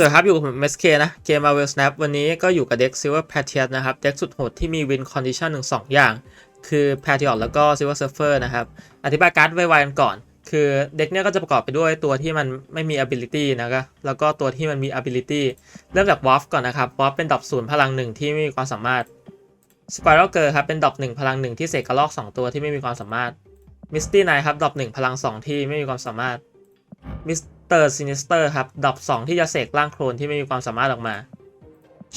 สวัสดีครับ อยู่กับผมเมสเคนะเกม Marvel Snap วันนี้ก็อยู่กับเด็ก Silver Patriot นะครับ เด็กสุดโหดที่มี Win Condition ถึง2องอย่าง คือ Patriot แล้วก็ Silver Surfer นะครับ อธิบายการ์ดไวๆกันก่อน คือเด็กเนี้ยก็จะประกอบไปด้วยตัวที่มันไม่มี ability นะครับแล้วก็ตัวที่มันมี ability เริ่มจาก Wolf ก่อนนะครับ Wolf เป็นดอกศูนย์พลังหนึ่งที่ไม่มีความสามารถ Spiral Girl ครับเป็นดอกหนึ่งพลังหนึ่งที่เสกกระลอกสองตัวที่ไม่มีความสามารถ Misty Knight ครับดอกหนึ่งพลังสองที่ไม่มีความสามารถมิส เตอร์ซินิสเตอร์ครับดรอป2ที่จะเสกร่างโคลนที่ไม่มีความสามารถออกมา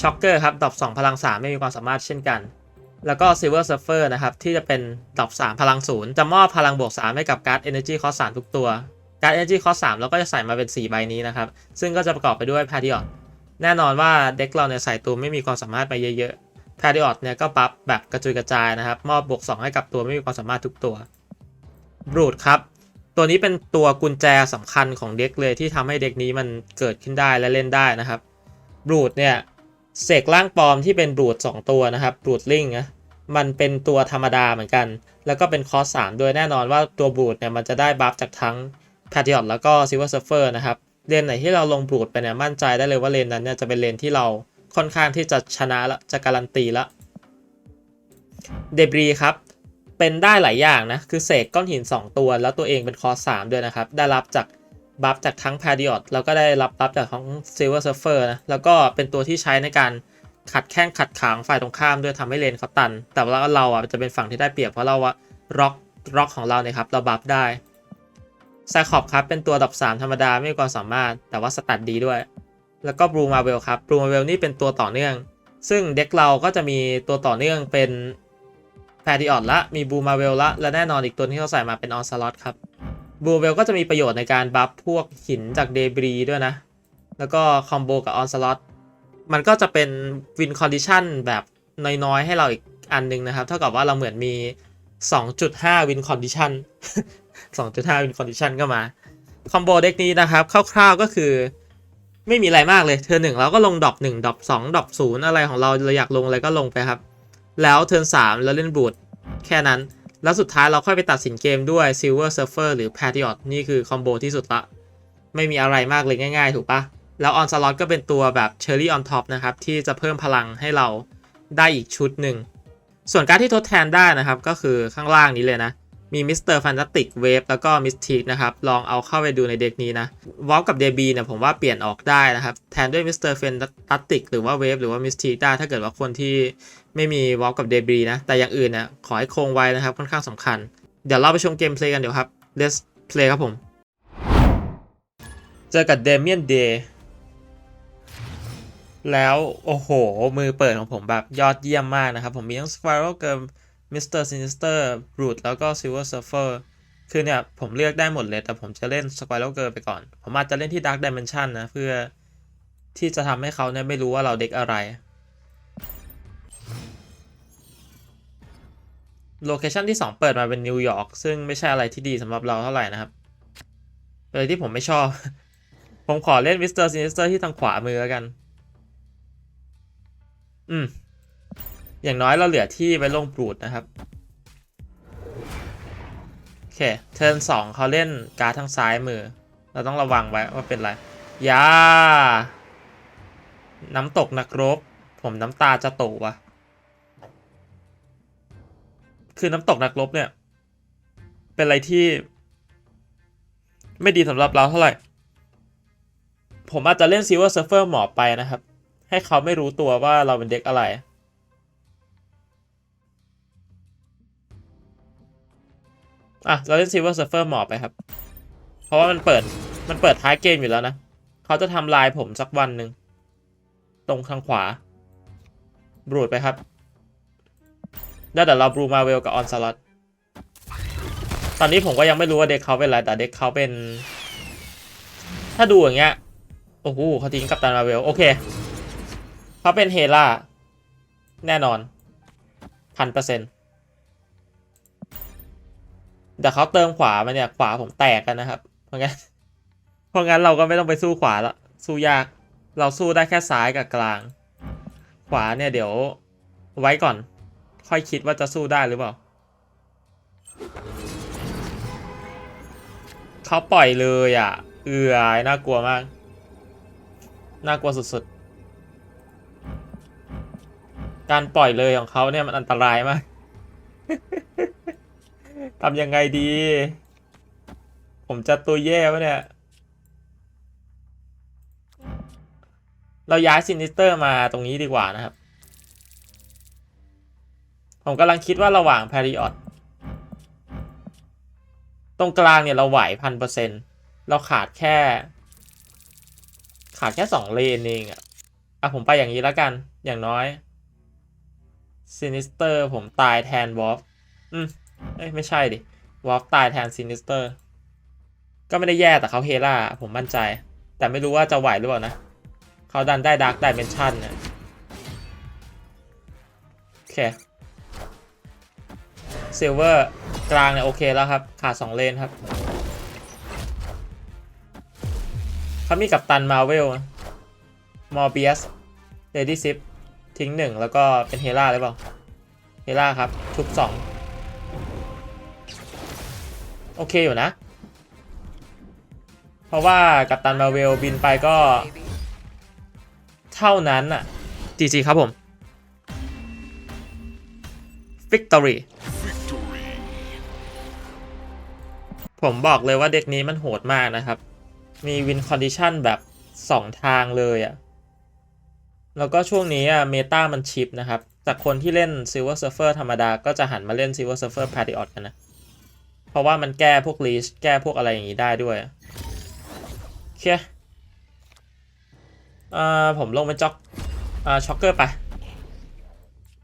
ช็อกเกอร์ครับดรอป2พลัง 3 ไม่มีความสามารถเช่นกัน แล้วก็ซิลเวอร์เซฟเฟอร์นะครับที่จะเป็นดรอป3พลัง0จะมอบพลังบวก 3 ให้กับการ์ด Energy Cost 3ทุกตัวการ์ด Energy Cost 3เราก็จะใส่มาเป็น 4 ใบนี้นะครับ ซึ่งก็จะประกอบไปด้วย p a t r i o t แน่นอนว่าเด็กเราเนี่ยใส่ตัวไม่มีความสามารถไปเยอะๆ p a t r i o t เนี่ยก็บัฟแบบกระจุยกระจายนะครับ มอบบวก 2 ให้กับตัวไม่มีความสามารถทุกตัวบรูดครับ ตัวนี้เป็นตัวกุญแจสำคัญของเด็กเลยที่ทำให้เด็กนี้มันเกิดขึ้นได้และเล่นได้นะครับบรูดเนี่ยเสกร่างปลอมที่เป็นบรูด2 ตัวนะครับบรูดลิงนะมันเป็นตัวธรรมดาเหมือนกัน แล้วก็เป็นคอส3ด้วยแน่นอนว่าตัวบรูดเนี่ยมันจะได้บัฟจากทั้งแพท r อ o t แล้วก็ซิลเวอร์เซฟเฟอร์นะครับเลนไหนที่เราลงบรูดไปเนี่ยมั่นใจได้เลยว่าเลนนั้นเนี่ยจะเป็นเลนที่เราค่อนข้างที่จะชนะละจะการันตีละเดบรีครับ เป็นได้หลายอย่างนะ คือเสกก้อนหิน 2 ตัว แล้วตัวเองเป็นคอร์ส3ด้วยนะครับ ได้รับจากบัฟจากทั้งพาดิออตแล้วก็ได้รับบัฟจากของซิลเวอร์เซฟเฟอร์นะ แล้วก็เป็นตัวที่ใช้ในการขัดแข้งขัดขางฝ่ายตรงข้ามด้วยทำให้เลนเขาตัน แต่ว่าเราอะจะเป็นฝั่งที่ได้เปรียบเพราะเราอะร็อกร็อกของเราเนี่ยครับเราบัฟได้ไซคอบครับเป็นตัวดับ 3 ธรรมดาไม่มีความสามารถ แต่ว่าสตัดดีด้วย แล้วก็บรูมาเวลครับบรูมาเวลนี่เป็นตัวต่อเนื่อง ซึ่งเด็กเราก็จะมีตัวต่อเนื่องเป็น แพท r อ o t ละมีบูมาเวลละ และแน่นอนอีกตัวที่เขาใส่มาเป็นออนซลอตครับบูเวลก็จะมีประโยชน์ในการบัฟพวกหินจากเดบรีด้วยนะ แล้วก็คอมโบกับออนซลอตมันก็จะเป็นวินคอนดิชันแบบน้อยๆ ให้เราอีกอันหนึงนะครับ เท่ากับว่าเราเหมือนมี 2.5 วินคอนดิชัน2.5 วินคอนดิชันก็มา คอมโบเด็กนี้นะครับ คร่าวๆก็คือ ไม่มีอะไรมากเลยเทอร์หนึ่งเราก็ลงดรอปหนึ่งดรอปสองดรอปศูนย์อะไรของเราเราอยากลงอะไรก็ลงไปครับ แล้วเทิร์น3แล้วเล่นบูดแค่นั้น แล้วสุดท้ายเราค่อยไปตัดสินเกมด้วย Silver Surfer หรือ Patriot นี่คือคอมโบที่สุดละ ไม่มีอะไรมากเลยง่ายๆ ถูกปะแล้ว On Slot ก็เป็นตัวแบบ Cherry on Top นะครับ ที่จะเพิ่มพลังให้เราได้อีกชุดหนึ่ง ส่วนการที่ทดแทนได้นะครับ ก็คือข้างล่างนี้เลยนะ มี Mr. Fantastic Wave แล้วก็ Mystique นะครับ ลองเอาเข้าไปดูในเด็กนี้นะวอลกับ DB เนี่ยผมว่าเปลี่ยนออกได้นะครับ แทนด้วย Mr. Fantastic หรือว่า Wave หรือว่า Mystique ได้ถ้าเกิดว่าคนที่ ไม่มีวอลกับเดบรีนะ แต่อย่างอื่นนี่ยขอให้คงไว้นะครับค่อนข้างสำคัญ เดี๋ยวเราไปชมเกมเพลย์กันเดี๋ยวครับ Let's play ครับผม เจอกับเดเมียนเดย์แล้วโอ้โห มือเปิดของผมแบบยอดเยี่ยมมากนะครับ ผมมีทั้ง Spiral Girl Mr. Sinister Root แล้วก็ Silver Surfer คือเนี่ย ผมเลือกได้หมดเลย แต่ผมจะเล่น Spiral Girl ไปก่อน ผมอาจจะเล่นที่ Dark Dimension นะ เพื่อที่จะทำให้เขาเนี่ยไม่รู้ว่าเราเด็กอะไร โลเคชันที่ 2 เปิดมาเป็นนิวยอร์กซึ่งไม่ใช่อะไรที่ดีสำหรับเราเท่าไหร่นะครับเป็นอะไรที่ผมไม่ชอบ ผมขอเล่นมิสเตอร์ซินิสเตอร์ที่ทางขวามือแล้วกัน อืม อย่างน้อยเราเหลือที่ไว้ลงปรูดนะครับ โอเค เทิร์นสองเขาเล่นการ์ดทางซ้ายมือ เราต้องระวังไว้ว่าเป็นอะไรยาน้ำตกนักรบ ผมน้ำตาจะตกวะ คือน้ำตกนักรบเนี่ย เป็นอะไรที่ ไม่ดีสำหรับเราเท่าไหร่ ผมอาจจะเล่น Silver Surfer หมอไปนะครับ ให้เขาไม่รู้ตัวว่าเราเป็นเด็กอะไรอะเราเล่น Silver Surfer หมอไปครับ เพราะว่ามันเปิดมันเปิดท้ายเกมอยู่แล้วนะ เขาจะทำลายผมสักวันหนึ่งตรงทางขวา บรูดไปครับ แล้วเดี๋ยวเราบรูมาเวลกับออนสล็อตตอนนี้ผมก็ยังไม่รู้ว่าเด็กเขาเป็นอะไรแต่เด็กเขาเป็น ถ้าดูอย่างเงี้ยโอ้โหเขาทิ้งกับตันมาเวลโอเคเขาเป็นเฮล่าแน่นอนพันเปอร์เซ็นต์แต่เขาเติมขวามาเนี่ยขวาผมแตกกันนะครับ เพราะงั้นเพราะงั้นเราก็ไม่ต้องไปสู้ขวาละสู้ยาก เราสู้ได้แค่ซ้ายกับกลาง ขวาเนี่ยเดี๋ยวไว้ก่อน ค่อยคิดว่าจะสู้ได้หรือเปล่า เขาปล่อยเลยอะ เอือยน่ากลัวมาก น่ากลัวสุดๆ การปล่อยเลยของเขาเนี่ยมันอันตรายมาก ทำยังไงดี ผมจะตัวแย่วะเนี่ย เราย้ายซินิสเตอร์มาตรงนี้ดีกว่านะครับ ผมกำลังคิดว่าระหว่างพาริออตตรงกลางเนี่ยเราไหวพันเปอร์เซ็นเราขาดแค่ ขาดแค่สองเลนเองอะอะผมไปอย่างนี้แล้วกัน อย่างน้อยซินิสเตอร์ผมตายแทนวอฟอืมเอ้ยไม่ใช่ดิวอฟตายแทนซินิสเตอร์ก็ไม่ได้แย่แต่เขาเฮล่าผมมั่นใจ แต่ไม่รู้ว่าจะไหวหรือเปล่านะ เขาดันได้ดาร์กดิเมนชั่นเนี่ยโอเค ซิลเวอร์กลางเนี่ยโอเคแล้วครับ ขาด 2 เลนครับเขามีกับตันมาเวลมอร์เบียสเลดี้ซิปทิ้งหนึ่งแล้วก็เป็นเฮล่าหรือเปล่า เฮล่าครับ ทุบสองโอเคอยู่นะ เพราะว่ากัปตันมาเวลบินไปก็ เท่านั้นอะ GG ครับผม Victory ผมบอกเลยว่าเด็กนี้มันโหดมากนะครับ มีวินคอนดิชันแบบ 2 ทางเลยอะแล้วก็ช่วงนี้อะเมตามันชิปนะครับ จากคนที่เล่น Silver Surfer ธรรมดา ก็จะหันมาเล่น Silver Surfer Patriot กันนะ เพราะว่ามันแก้พวกลีชแก้พวกอะไรอย่างนี้ได้ด้วยโอเคอ่าผมลงเป็นจ็อกอ่าช็อกเกอร์ไป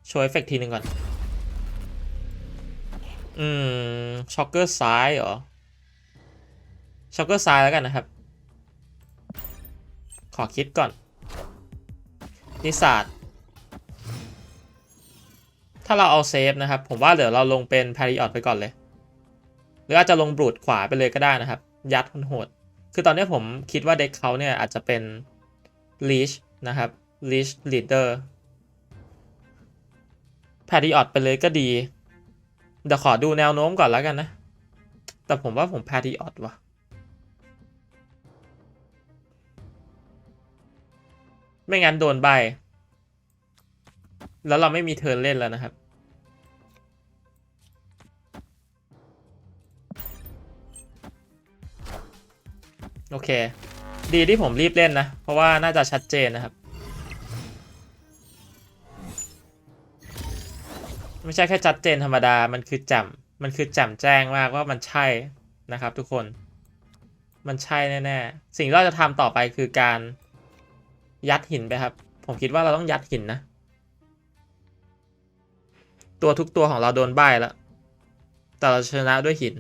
โชว์เอฟเฟกทีหนึ่งก่อน อืม ช็อกเกอร์ซ้ายเหรอ ช็อกเกอร์ซ้ายแล้วกันนะครับ ขอคิดก่อน นิสาดถ้าเราเอาเซฟนะครับ ผมว่าเดี๋ยวเราลงเป็น p a r i o t ไปก่อนเลย หรืออาจจะลงบรูดขวาไปเลยก็ได้นะครับ ยัดโหดคือตอนนี้ผมคิดว่าเด็กเขาเนี่ยอาจจะเป็น leash นะครับ leash leader p a r i o t ไปเลยก็ดี เดี๋ยวขอดูแนวโน้มก่อนแล้วกันนะ แต่ผมว่าผม p a r i o t ว่ะ ไม่งั้นโดนใบ แล้วเราไม่มีเทิร์นเล่นแล้วนะครับ โอเค ดีที่ผมรีบเล่นนะ เพราะว่าน่าจะชัดเจนนะครับ ไม่ใช่แค่ชัดเจนธรรมดา มันคือแจ่มมันคือแจ่มแจ้งมากว่ามันใช่นะครับทุกคน มันใช่แน่ๆ สิ่งที่เราจะทำต่อไปคือการ ยัดหินไปครับ ผมคิดว่าเราต้องยัดหินนะ ตัวทุกตัวของเราโดนใบแล้ว แต่เราชนะด้วยหิน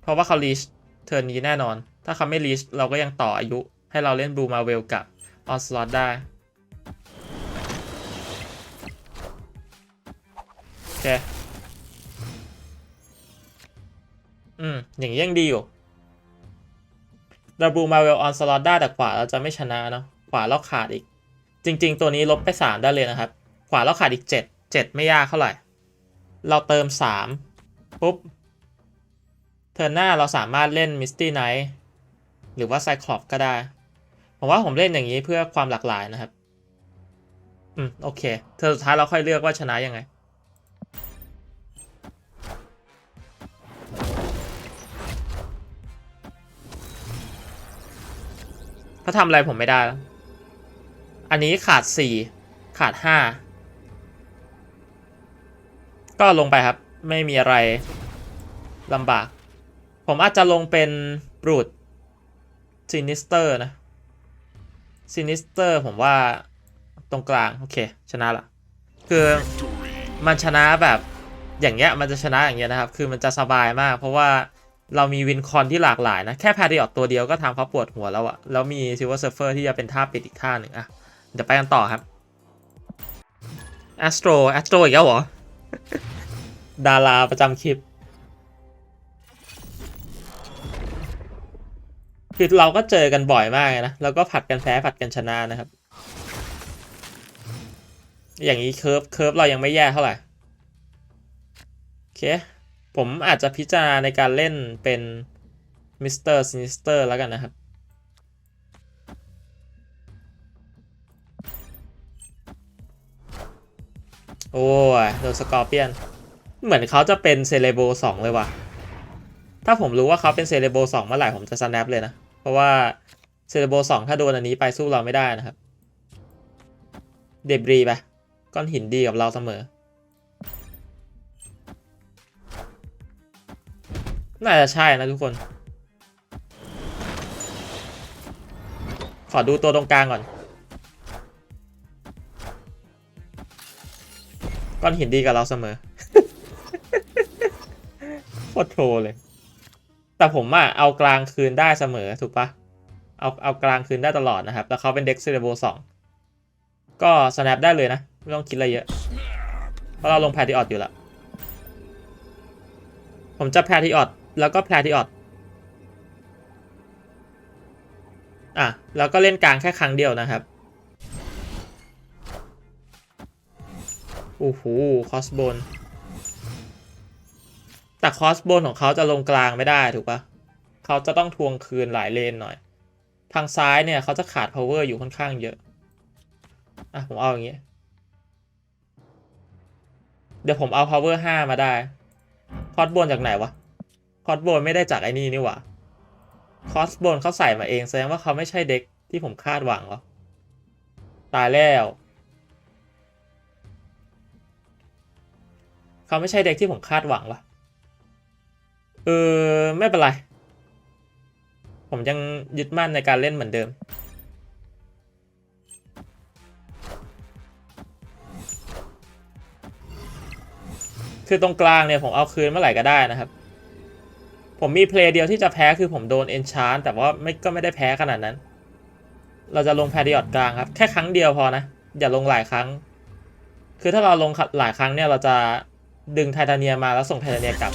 เพราะว่าเขาลีชเทิร์นนี้แน่นอน ถ้าเขาไม่ลีชเราก็ยังต่ออายุ ให้เราเล่นบลูมาเวลกับออสลอตได้โอเค อืม อย่างนี้ยังดีอยู่ เราบูมาเวลออนสลอตได้แต่ขวาเราจะไม่ชนะเนาะขวาเราขาดอีก จริง ๆ ตัวนี้ลบไป 3 ได้เลยนะครับ ขวาเราขาดอีก 7 7 ไม่ยากเท่าไหร่ เราเติม 3 ปุ๊บ เทิร์นหน้าเราสามารถเล่นมิสตี้ไนท์หรือว่าไซคลอปก็ได้ ผมว่าผมเล่นอย่างนี้เพื่อความหลากหลายนะครับ อืม โอเคเทิร์นสุดท้ายเราค่อยเลือกว่าชนะยังไง เขาทำอะไรผมไม่ได้ อันนี้ขาด4ขาด5ก็ลงไปครับ ไม่มีอะไรลำบาก ผมอาจจะลงเป็นบรูดซินิสเตอร์นะซินิสเตอร์ผมว่าตรงกลาง โอเค ชนะละคือมันชนะแบบอย่างเงี้ยมันจะชนะอย่างเงี้ยนะครับ คือมันจะสบายมาก เพราะว่า เรามีวินคอนที่หลากหลายนะ แค่พาริออตตัวเดียวก็ทำเขาปวดหัวแล้วอะแล้วมีซิลเวอร์เซฟเฟอร์ที่จะเป็นท่าปิดอีกท่าหนึ่งอะเดี๋ยวไปกันต่อครับแอสโตรแอสโตรอีกแล้วเหรอ ดาราประจำคลิป คือเราก็เจอกันบ่อยมากนะ แล้วก็ผัดกันแพ้ผัดกันชนะนะครับ อย่างนี้เคิร์ฟเคิร์ฟเรายังไม่แย่เท่าไหร่ โอเค ผมอาจจะพิจารณาในการเล่นเป็นมิสเตอร์ซินิสเตอร์แล้วกันนะครับ โอ้ยโดนสกอร์เปียน เหมือนเขาจะเป็นเซเลโบสองเลยว่ะ ถ้าผมรู้ว่าเขาเป็นเซเลโบสองเมื่อไหร่ผมจะสแนปเลยนะ เพราะว่าเซเลโบสองถ้าโดนอันนี้ไปสู้เราไม่ได้นะครับ เดบรีไปก้อนหินดีกับเราเสมอ น่าจะใช่นะทุกคน ขอดูตัวตรงกลางก่อน ก้อนหินดีกับเราเสมอโคตรโทรเลย แต่ผมอะเอากลางคืนได้เสมอถูกปะเอาเอากลางคืนได้ตลอดนะครับ แล้วเขาเป็นเด็กเซเลโบสองก็ snap ได้เลยนะ ไม่ต้องคิดอะไรเยอะ เพราะเราลงแพทิออดอยู่แล้วผมจะแพทิออด แล้วก็แพทิออดอะ แล้วก็เล่นกลางแค่ครั้งเดียวนะครับ โอ้โห คอสบน แต่คอสบนของเขาจะลงกลางไม่ได้ถูกปะเขาจะต้องทวงคืนหลายเลนหน่อย ทางซ้ายเนี่ยเขาจะขาด power อยู่ค่อนข้างเยอะ อะ ผมเอาอย่างงี้เดี๋ยวผมเอา power 5 มาได้ คอสบนจากไหนวะ อสบนไม่ได้จากไอ้นี่นี่หว่าคอสบนเขาใส่มาเองแสดงว่าเขาไม่ใช่เด็กที่ผมคาดหวังหรอ ตายแล้ว เขาไม่ใช่เด็กที่ผมคาดหวังวะเออไม่เป็นไร ผมยังยึดมั่นในการเล่นเหมือนเดิมคือตรงกลางเนี่ยผมเอาคืนเมื่อไหร่ก็ได้นะครับ ผมมีเพลย์เดียวที่จะแพ้คือผมโดนเอนชานแต่ว่าไม่ก็ไม่ได้แพ้ขนาดนั้น เราจะลงแพดิออดกลางครับ แค่ครั้งเดียวพอนะ อย่าลงหลายครั้ง คือถ้าเราลงหลายครั้งเนี่ยเราจะดึงไททาเนียมาแล้วส่งไททาเนียกลับ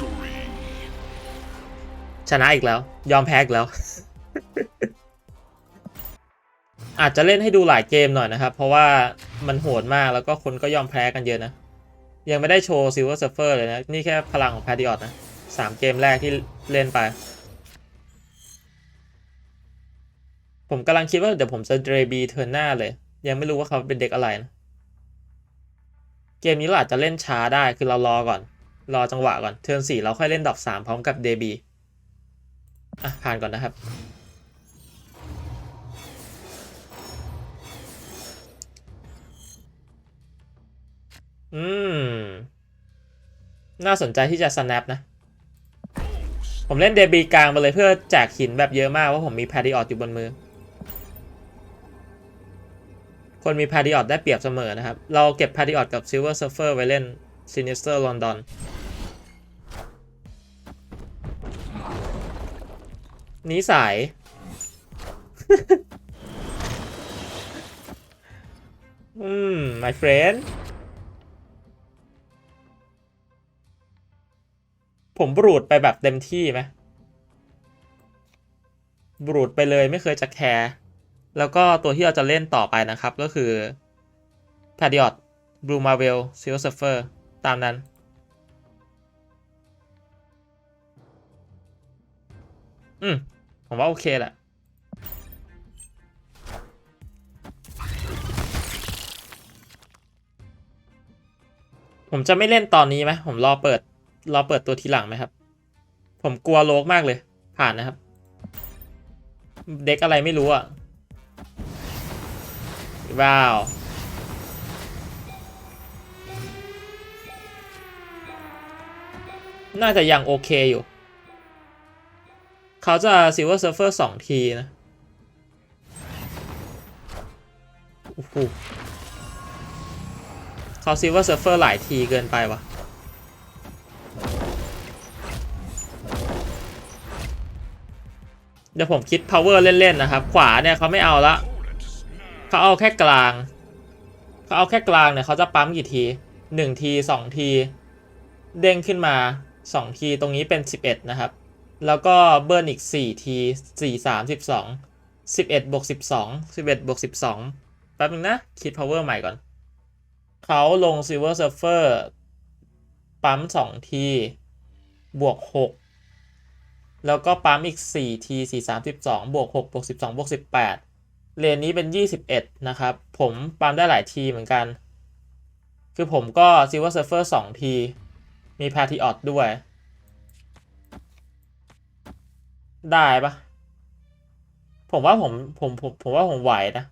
ชนะอีกแล้ว ยอมแพ้อีกแล้ว อาจจะเล่นให้ดูหลายเกมหน่อยนะครับ เพราะว่ามันโหดมากแล้วก็คนก็ยอมแพ้กันเยอะนะ ยังไม่ได้โชว์ซิลเวอร์เซิร์ฟเฟอร์เลยนะ นี่แค่พลังของแพดิออดนะสามเกมแรกที่ เล่นไป ผมกำลังคิดว่าเดี๋ยวผมจะเดรบีเทิร์นหน้าเลย ยังไม่รู้ว่าเขาเป็นเด็กอะไรนะเกมนี้เราอาจจะเล่นช้าได้คือเรารอก่อน รอจังหวะก่อนเทิร์นสี่เราค่อยเล่นดอกสามพร้อมกับเดบีอะผ่านก่อนนะครับ อืม น่าสนใจที่จะ snap นะ ผมเล่นเดบีกลางไปเลยเพื่อแจกหินแบบเยอะมากว่าผมมีแพด i ออดอยู่บนมือ คนมีแพด i ออดได้เปรียบเสมอนะครับ เราเก็บแพด i ออดกับ Silver Surfer ไว้เล่น Sinister London นิสัยอืม my friend ผมบรูดไปแบบเต็มที่ไหมบรูดไปเลยไม่เคยจะแคร์ แล้วก็ตัวที่เราจะเล่นต่อไปนะครับก็คือ p a d i o t Blue Marvel Silver Surfer ตามนั้น อืม ผมว่าโอเคแหละผมจะไม่เล่นตอนนี้ไหมผมรอเปิด เรอเปิดตัวทีหลังไหมครับ ผมกลัวโลกมากเลย ผ่านนะครับ เด็กอะไรไม่รู้อะ ว้าว น่าจะยังโอเคอยู่ เขาจะ Silver Surfer สองทีนะโอ้โหเขา Silver Surfer หลายทีเกินไปว่ะ เดี๋ยวผมคิด power เล่นๆนะครับ ขวาเนี่ยเขาไม่เอาละเขาเอาแค่กลาง เขาเอาแค่กลางเนี่ยเขาจะปั๊มกี่ทีหนึ่งทีสองที เด้งขึ้นมาสองทีตรงนี้เป็นสิบเอ็ดนะครับ แล้วก็เบิร์นอีกสี่ทีสี่สามสิบสองสิบเอ็ดบวกสิบสองสิบเอ็ดบวกสิบสองแป๊บนึงนะ คิด power ใหม่ก่อน เขาลง silver surfer ปั๊มสองที บวกหก แล้วก็ปั๊มอีก4 t 4 3 12บวก6บวก12บวก18 เลนนี้เป็น 21 นะครับ ผมปั๊มได้หลายทีเหมือนกัน คือผมก็ Silver Surfer 2 t มีพาทิออตด้วย ได้ปะผมว่าผมผมผมผมว่าผมไหวนะ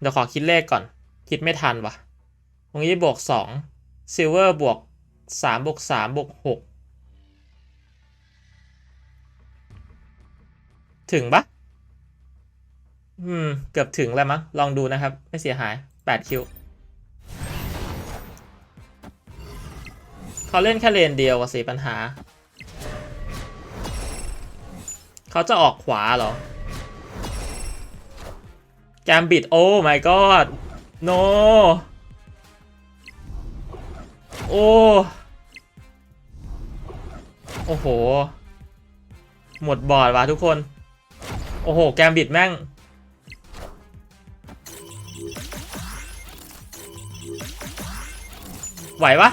เดี๋ยวขอคิดเลขก่อน คิดไม่ทันวะตรงนี้บวก2วเวอร์บวก3บวก3บวก6 ถึงปะอืม เกือบถึงแล้วมั้ง ลองดูนะครับ ไม่เสียหายแปดคิว เขาเล่นแค่เลนเดียวกับสีปัญหา เขาจะออกขวาเหรอ แกมบิด โอ้ my god no โอ้ โอ้โห หมดบอร์ดว่ะทุกคน โอ้โห แกมบิดแม่ง ไหวปะ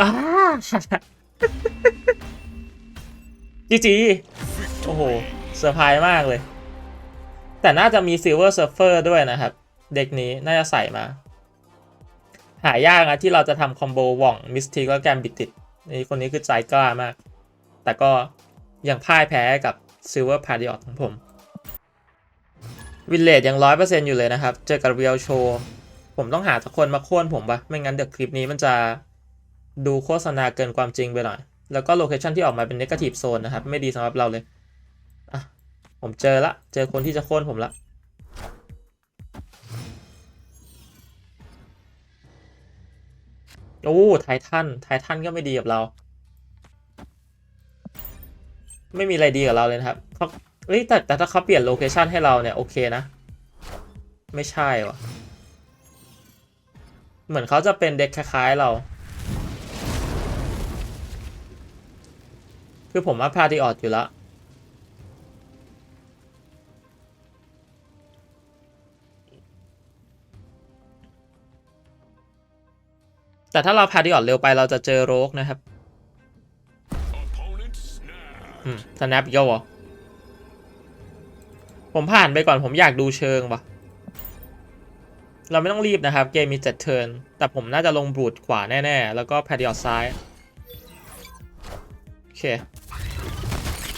อ้าจีจีโอ้โห เซอร์ไพรส์มากเลย แต่น่าจะมี Silver Surfer ด้วยนะครับ เด็กนี้น่าจะใส่มา หายากนะที่เราจะทำคอมโบหว่องมิสติกแล้วแกมบิดติดนี่คนนี้คือใจกล้ามาก แต่ก็ยังพ่ายแพ้กับ Silver p a r i o t ของผม วินเลดยังร้อยเปอร์เซ็นต์อยู่เลยนะครับ เจอกับเรียลโชว์ผมต้องหาสักคนมาโค่นผมปะไม่งั้นเดี๋ยวคลิปนี้มันจะดูโฆษณาเกินความจริงไปหน่อย แล้วก็โลเคชันที่ออกมาเป็น Negative Zone นะครับ ไม่ดีสำหรับเราเลย อะ ผมเจอละ เจอคนที่จะโค่นผมละโอ้ไททันไททันก็ไม่ดีกับเรา ไม่มีอะไรดีกับเราเลยนะครับเขาเอ้ยแต่แต่ถ้าเขาเปลี่ยนโลเคชันให้เราเนี่ยโอเคนะ ไม่ใช่วะเหมือนเขาจะเป็นเด็กคล้ายๆเรา คือผมว่าพาดีออดอยู่แล้วแต่ถ้าเราพาดีออดเร็วไปเราจะเจอโรกนะครับ สแนปอีกแล้วเหรอ ผมผ่านไปก่อนผมอยากดูเชิงปะเราไม่ต้องรีบนะครับ เกมมีเจ็ดเทิร์น แต่ผมน่าจะลงบูดขวาแน่ ๆ แล้วก็แพดดิออดซ้าย โอเค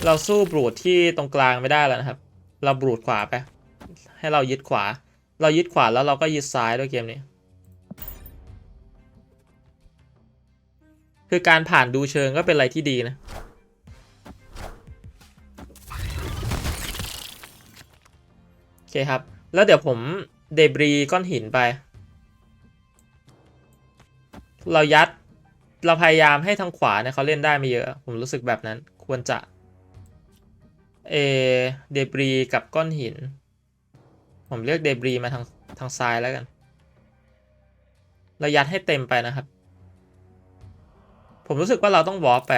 เราสู้บูดที่ตรงกลางไม่ได้แล้วนะครับ เราบูดขวาไป ให้เรายึดขวา เรายึดขวาแล้วเราก็ยึดซ้ายด้วยเกมนี้ คือการผ่านดูเชิงก็เป็นอะไรที่ดีนะ เคครับ แล้วเดี๋ยวผมเดบรีก้อนหินไป เรายัด เราพยายามให้ทางขวาเนี่ยเขาเล่นได้ไม่เยอะ ผมรู้สึกแบบนั้น ควรจะ เอเดบรีกับก้อนหิน ผมเลือกเดบรีมาทางทางซ้ายแล้วกัน เรายัดให้เต็มไปนะครับ ผมรู้สึกว่าเราต้องวอล์ปไป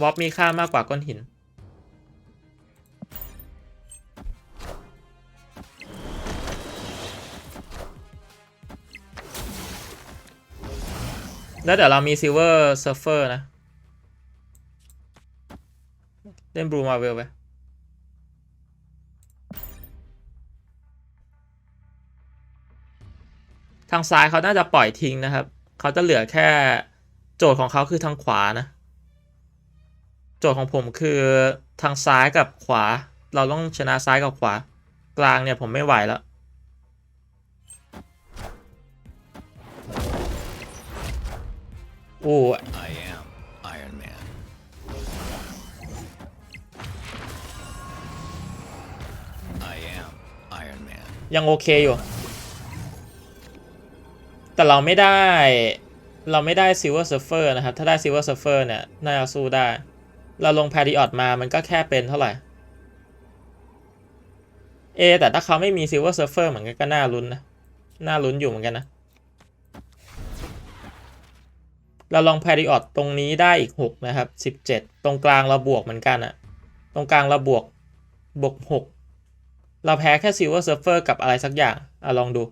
วอล์ปมีค่ามากกว่าก้อนหิน แล้วเดี๋ยวเรามีซิลเวอร์เซิร์ฟเฟอร์นะ เล่นบลูมาเวลไปทางซ้ายเขาน่าจะปล่อยทิ้งนะครับ เขาจะเหลือแค่โจทย์ของเขาคือทางขวานะ โจทย์ของผมคือทางซ้ายกับขวา เราต้องชนะซ้ายกับขวา กลางเนี่ยผมไม่ไหวแล้ว โอ้ I am Iron Man. I am Iron Man. ยังโอเคอยู่ แต่เราไม่ได้ เราไม่ได้ Silver Surfer นะครับ ถ้าได้ Silver Surfer เนี่ย น่าจะสู้ได้ เราลง p a r i o t มา มันก็แค่เป็นเท่าไหร่ เอ แต่ถ้าเขาไม่มี Silver Surfer เหมือนกันก็น่าลุ้นนะ น่าลุ้นอยู่เหมือนกันนะ เราลอง p a r i o t ตรงนี้ได้อีก 6 นะครับ 17 ตรงกลางเราบวกเหมือนกันอะตรงกลางเราบวกบวก 6 เราแพ้แค่ Silver Surfer กับอะไรสักอย่างอะลองดู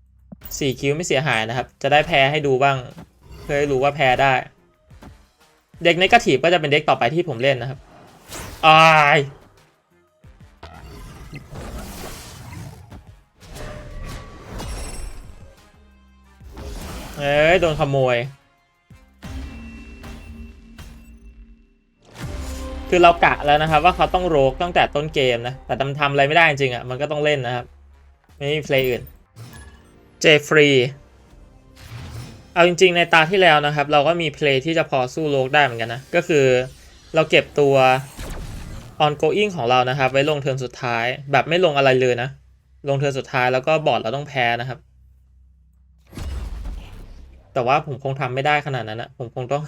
4 คิวไม่เสียหายนะครับ จะได้แพ้ให้ดูบ้าง เพื่อให้รู้ว่าแพ้ได้ เด็กในกระถีบก็จะเป็นเด็กต่อไปที่ผมเล่นนะครับอาย เอ้ยโดนขโมย คือเรากะแล้วนะครับ ว่าเขาต้องโรกตั้งแต่ต้นเกมนะ แต่ทำทำอะไรไม่ได้จริงๆอะ มันก็ต้องเล่นนะครับ ไม่มีเพลย์อื่น เจฟรีเอาจริง ๆ ในตาที่แล้วนะครับ เราก็มีเพลย์ที่จะพอสู้โลกได้เหมือนกันนะ ก็คือเราเก็บตัว ongoing ของเรานะครับ ไว้ลงเทิร์นสุดท้าย แบบไม่ลงอะไรเลยนะ ลงเทิร์นสุดท้ายแล้วก็บอร์ดเราต้องแพ้นะครับ แต่ว่าผมคงทำไม่ได้ขนาดนั้นนะผมคงต้อง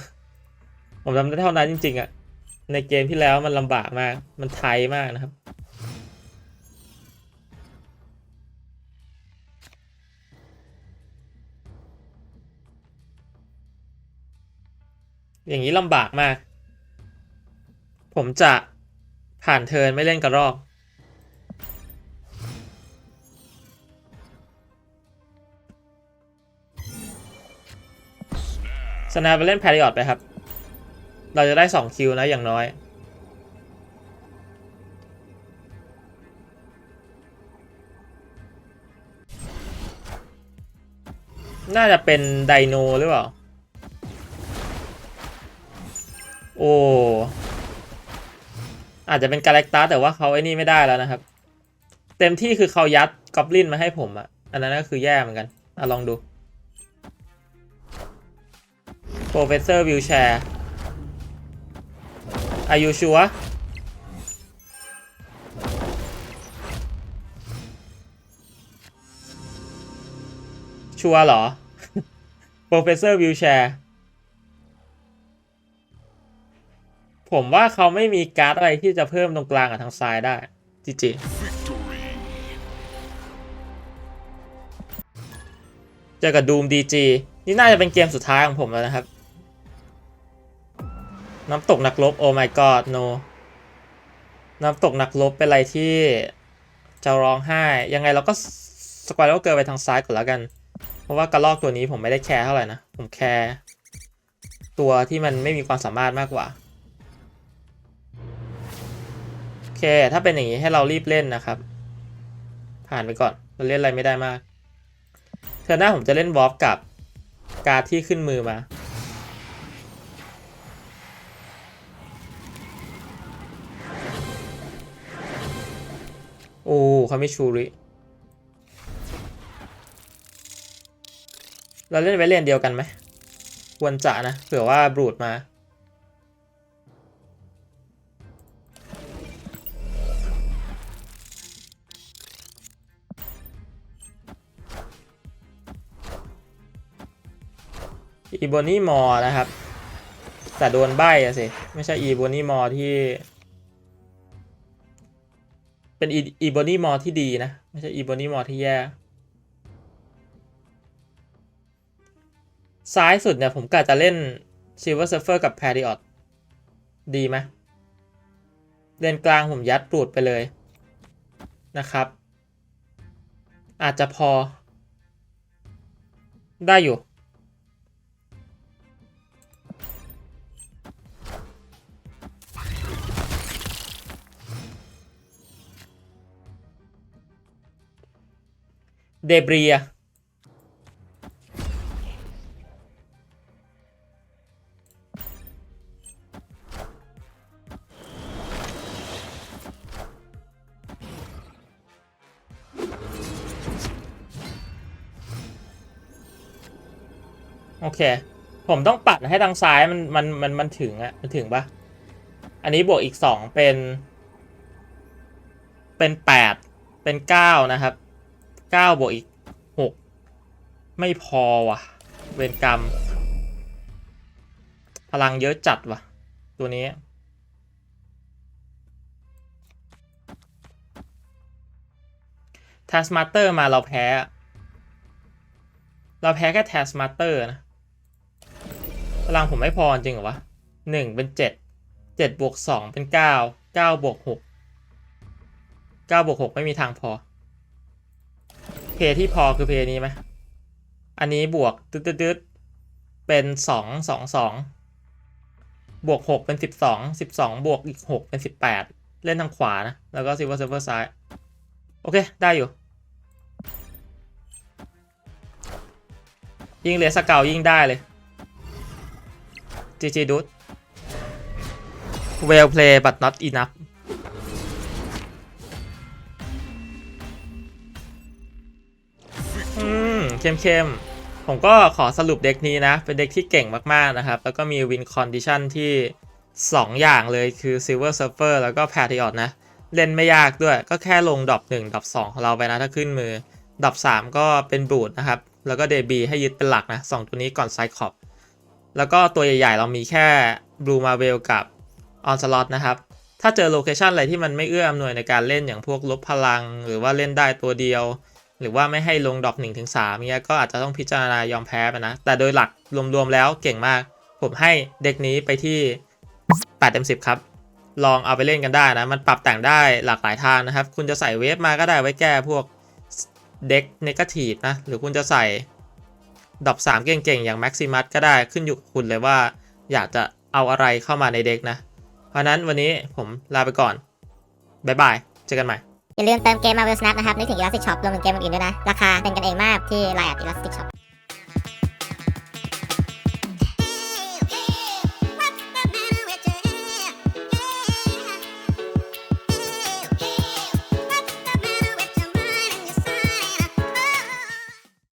ผมทำได้เท่านั้นจริงๆอะในเกมที่แล้วมันลำบากมาก มันไทยมากนะครับ อย่างนี้ลำบากมาก ผมจะผ่านเทินไม่เล่นกระรอก นาไปเล่นแพริออดไปครับ เราจะได้2คิวนะอย่างน้อย น่าจะเป็นไดโนหรือเปล่า โอ้ อาจจะเป็นกาแล็กตัสแต่ว่าเขาไอ้นี่ไม่ได้แล้วนะครับ เต็มที่คือเขายัดกอบลินมาให้ผมอะอันนั้นก็คือแย่เหมือนกันอะลองดู Professor Wheelchair Are you sure ชัวเหรอ Professor Wheelchair ผมว่าเขาไม่มีการ์ดอะไรที่จะเพิ่มตรงกลางกับทางซ้ายได้จริงเจอกับดูมดีจีนี่น่าจะเป็นเกมสุดท้ายของผมแล้วนะครับ น้ำตกนักลบโอ้ my god no น้ำตกนักลบเป็นอะไรที่จะร้องไห้ ยังไงเราก็สควอตเกิร์ไปทางซ้ายก่อนแล้วกัน เพราะว่ากระลอกตัวนี้ผมไม่ได้แคร์เท่าไหร่นะ ผมแคร์ตัวที่มันไม่มีความสามารถมากกว่า โอเค ถ้าเป็นอย่างนี้ให้เรารีบเล่นนะครับ ผ่านไปก่อน เราเล่นอะไรไม่ได้มาก เธอหน้าผมจะเล่นวอล์ฟกับการที่ขึ้นมือมา โอ้คาไมิชูริ เราเล่นไว้เล่นเดียวกันไหม ควรจะนะ เผื่อว่าบรูดมา อีโบนี่มอนะครับ แต่โดนใบอะสิ ไม่ใช่อีโบนี่มอที่ เป็นอีโบนี่มอที่ดีนะ ไม่ใช่อีโบนี่มอที่แย่ ซ้ายสุดเนี่ยผมกะจะเล่น Silver Surfer กับ Period ดีไหมเลนกลางผมยัดปลูดไปเลยนะครับ อาจจะพอ ได้อยู่ เดบรียโอเค ผมต้องปัดให้ทางซ้ายมันมันมันมันถึงอะมันถึงปะอันนี้บวกอีกสองเป็น เป็นแปดเป็นเก้านะครับ เก้าบวกอีกหกไม่พอว่ะ เวรกรรม พลังเยอะจัดว่ะ ตัวนี้ t a s m a t e r มาเราแพ้ เราแพ้แค่ t a s m a t e r นะ พลังผมไม่พอจริงเหรอวะหนึ่งเป็นเจ็ดเจ็ดบวกสองเป็นเก้าเก้าบวกหกเก้าบวกหกไม่มีทางพอ เพย์ที่พอคือเพย์นี้ไหมอันนี้บวกตึ๊ดตึ๊ดตึ๊ดเป็นสองสองสองบวกหกเป็นสิบสองสิบสองบวกอีกหกเป็นสิบแปดเล่นทางขวานะ แล้วก็ซิลเวอร์เซิร์ฟเวอร์ซ้าย โอเค ได้อยู่ ยิงเลสเกายิงได้เลย GG ดุด well play but not enough เข้มๆ ผมก็ขอสรุปเด็กนี้นะ เป็นเด็กที่เก่งมากๆนะครับ แล้วก็มีวินคอนดิชันที่ 2 อย่างเลยคือ Silver Surfer แล้วก็ Patriot นะ เล่นไม่ยากด้วยก็แค่ลงดรอป1ดรอป2ของเราไปนะถ้าขึ้นมือดรอป3ก็เป็นบูดนะครับ แล้วก็เดบีให้ยึดเป็นหลักนะ 2 ตัวนี้ก่อนไซคอปแล้วก็ตัวใหญ่ๆ เรามีแค่ Blue Marvel กับ Onslaught นะครับ ถ้าเจอโลเคชันอะไรที่มันไม่เอื้ออำนวยในการเล่นอย่างพวกลบพลัง หรือว่าเล่นได้ตัวเดียว หรือว่าไม่ให้ลงดรอป1ถึง3เงี้ยก็อาจจะต้องพิจารณายอมแพ้ไปนะ แต่โดยหลักรวมๆแล้วเก่งมาก ผมให้เด็กนี้ไปที่8เต็ม10 ครับ ลองเอาไปเล่นกันได้นะ มันปรับแต่งได้หลากหลายทางนะครับ คุณจะใส่เวฟมาก็ได้ไว้แก้พวกเด็กเนกาทีฟนะ หรือคุณจะใส่ดรอป3เก่งๆ อย่างแม็กซิมัสก็ได้ขึ้นอยู่คุณเลยว่า อยากจะเอาอะไรเข้ามาในเด็กนะ เพราะฉะนั้นวันนี้ผมลาไปก่อนบ๊ายบาย เจอกันใหม่ อย่าลืมเติมเกม Marvel Snap นะครับนึกถึง Elastic Shop รวมถึงเกมอื่นๆด้วยนะ ราคาเป็นกันเองมากที่ Line at Elastic Shop